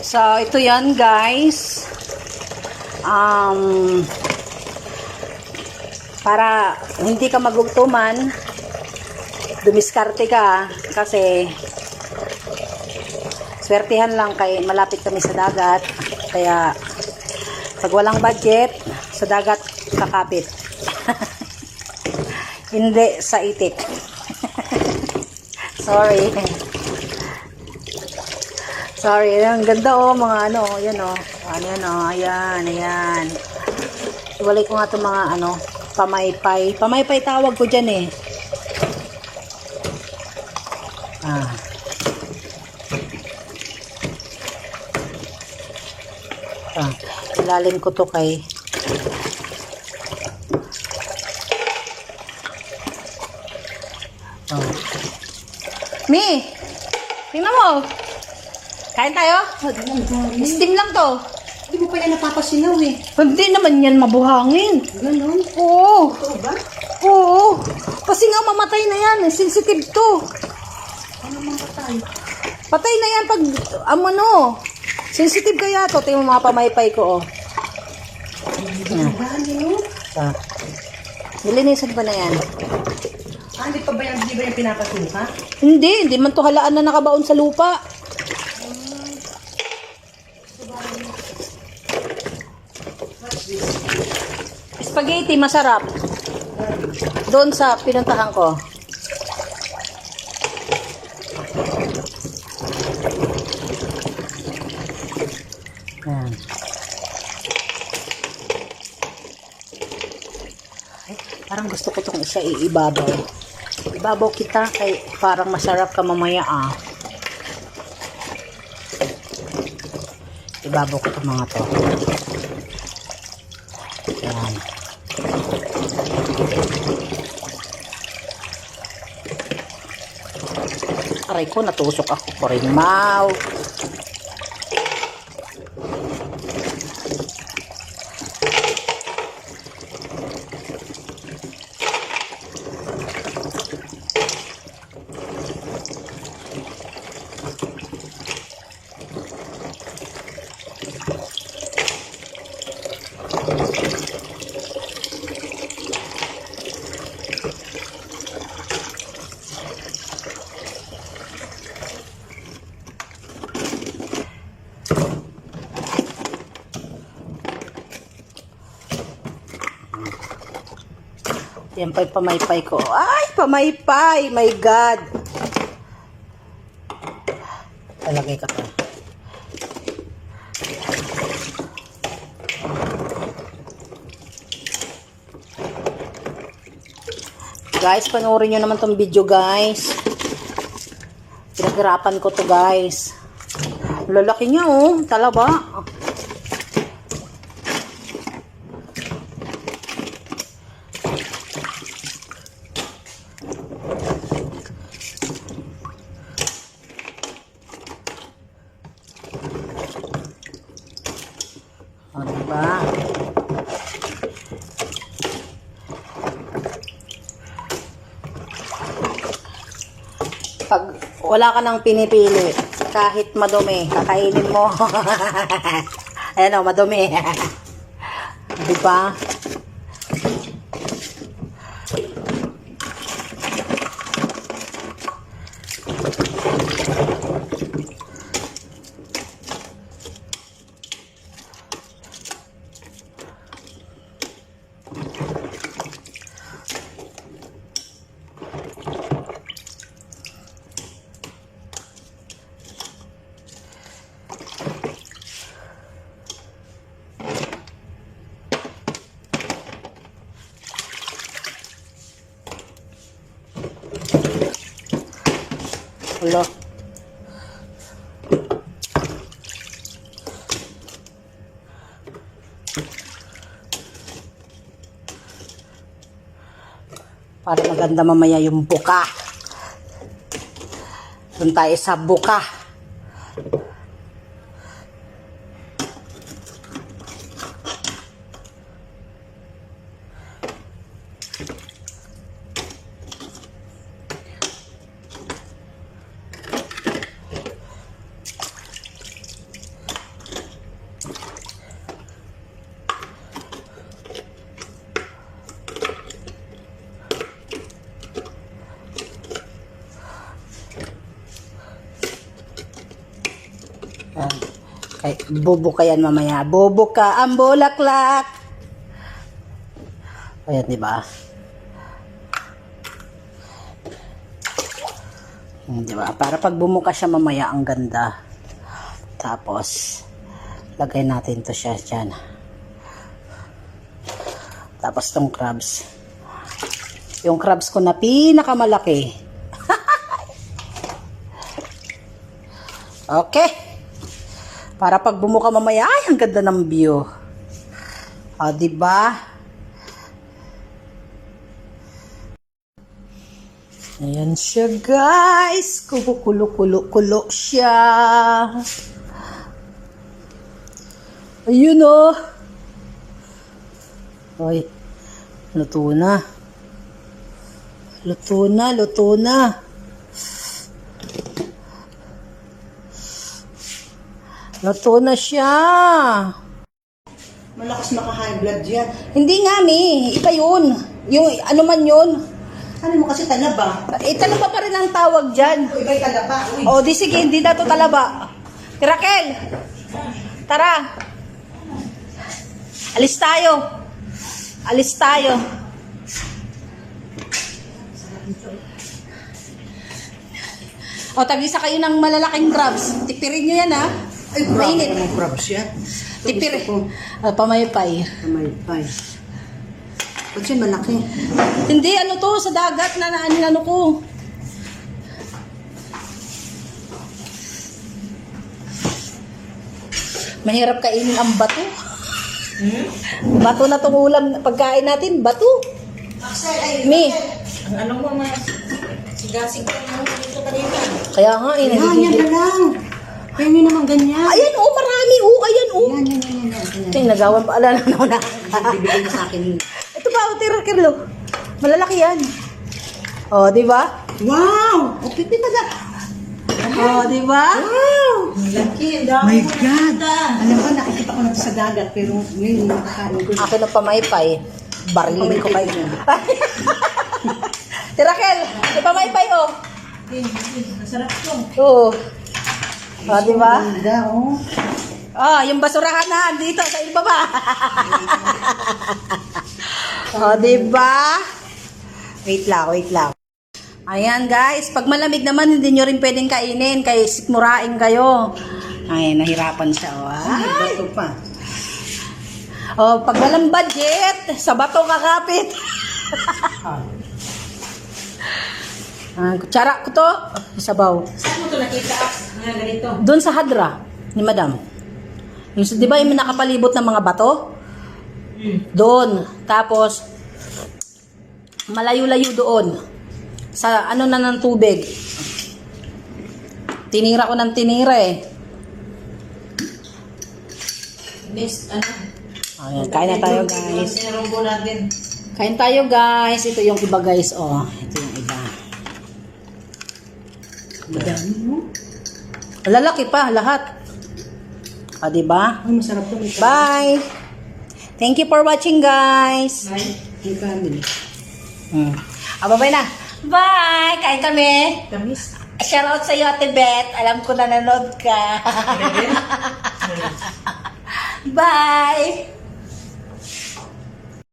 So, ito yan guys. Um, para hindi ka magugutuman, dumiskarte ka kasi swertihan lang kay malapit kami sa dagat. Kaya pag walang budget, sa dagat kakapit. hindi sa itik. Sorry. Sorry, ang ganda oh, mga ano, yan oh. Ano yan oh, ayan, ayan. Iwalay ko nga itong mga ano, pamaypay. Pamaypay tawag ko dyan eh. Ah. Ah, ilalim ko to kay Oh. Mi! Tingnan mo! Kain tayo? Steam lang to. Hindi mo pa yan napapasinaw eh. Hindi naman yan mabuhangin. Ganon. Oo. Totoo ba? Oo. Kasi nga mamatay na yan. Sensitive to. Ano mga patay? Patay na yan pag, um, ano, sensitive kaya to. Tingnan mo mga pamaypay ko, oh. Ba, ano? Ah. Nilinisan pa na yan. Ah, hindi pa ba yan, hindi ba yan pinapasuka? Hindi, hindi man to halaan na nakabaon sa lupa. Spaghetti, masarap. Doon sa pinuntahan ko. Ayan. Ay, parang gusto ko itong isa iibabaw. Ibabaw kita kay parang masarap ka mamaya ah. Ibabaw ko itong mga to. Ayan. Aray ko, natusok ako ko rin. Yan pa'y pamaypay ko. Ay, pamaypay! My God! Talagay ka to. Guys, panoorin nyo naman tong video, guys. Pinaghirapan ko to, guys. Lalaki niya, oh. Talaba. O, diba? Pag wala ka nang pinipili, kahit madumi, kakainin mo. Ayan o, madumi. diba? Wala. Para maganda mamaya yung buka. Doon tayo sa buka. Yan. Kay, bobo ka yan mamaya. Bobo ka ang bulaklak. Ayan, di ba? Di ba? Para pag bumuka siya mamaya, ang ganda. Tapos, lagay natin to siya dyan. Tapos tong crabs. Yung crabs ko na pinakamalaki. okay. Para pag bumuka mamaya, ay, ang ganda ng view. O, di ba? Ayan siya, guys. Kumukulo-kulo-kulo siya. Ayun, oh. Ay, luto na. Luto na, luto na. Luto na siya. Malakas maka-high blood yan. Hindi nga, Mi. Iba yun. Yung ano man yun. Ano mo kasi talaba? Eh, talaba pa rin ang tawag dyan. O iba'y talaba. Uy, O, di sige, hindi na to talaba. Raquel, tara. Alis tayo. Alis tayo. O, tagisa kayo ng malalaking crabs. Tipirin nyo yan, ha? Ay, mainit. grabe naman crabs yan. Tipir. Gusto ko. O, pamaypay. Kamay pay. Ba't yan malaki? Hindi, ano to, sa dagat na, na ano, ko. Mahirap kainin ang bato. Bato na tong ulam, pagkain natin, bato. Axel, ay, Mi, Ang ano mo, mas sigasig ka naman dito kanina. kaya nga eh, Yan, yan nagigigil. na lang. Kaya nyo naman ganyan. Ayan oh, marami oh, ayan oh. Yan, yan, yan, yan. yan. Tingnan, nagawan pa, alala na na. Bibigay mo sa akin. Ito ba, oh, tira, Kirlo. Malalaki yan. Oh, di ba? Wow! O, pipi pa na. Oh, di ba? Wow! Laki, My God! Alam ko, nakikita ko na to sa dagat, pero ngayon, nakakain ko. Akin ang pamaypay. Barilin ko kayo. si Raquel, si pamaypay oh. Masarap to. Oo. Ah, di ba? Oh. Ah, yung basurahan na dito sa ibaba. oh, di ba? Wait lang, wait lang. Ayan guys, pag malamig naman hindi nyo rin pwedeng kainin kay sikmurain kayo. Ay, nahirapan siya. Oh. Ay, Ay. bato pa. Oh, pag walang budget, sa bato kakapit. Ah, kutsara ko to, sabaw. Saan mo to nakita? Nga ganito. Doon sa Hadra ni Madam. Yung, di ba yung nakapalibot ng mga bato? Doon. Tapos, malayo-layo doon. Sa ano na ng tubig. Tinira ko ng tinira eh. Next, ano? Ayan, kain na tayo guys. Kain tayo guys. Ito yung iba guys. Oh, ito yung iba. Madami, no? Lalaki pa lahat. Ah, di ba? Ay, masarap to. Bye. Thank you for watching guys. Bye. May family. Hmm. Ah, bye na. Bye! Kain kami. Tamis. Shout out sa iyo, Ate Beth. Alam ko na nanood ka. Bye!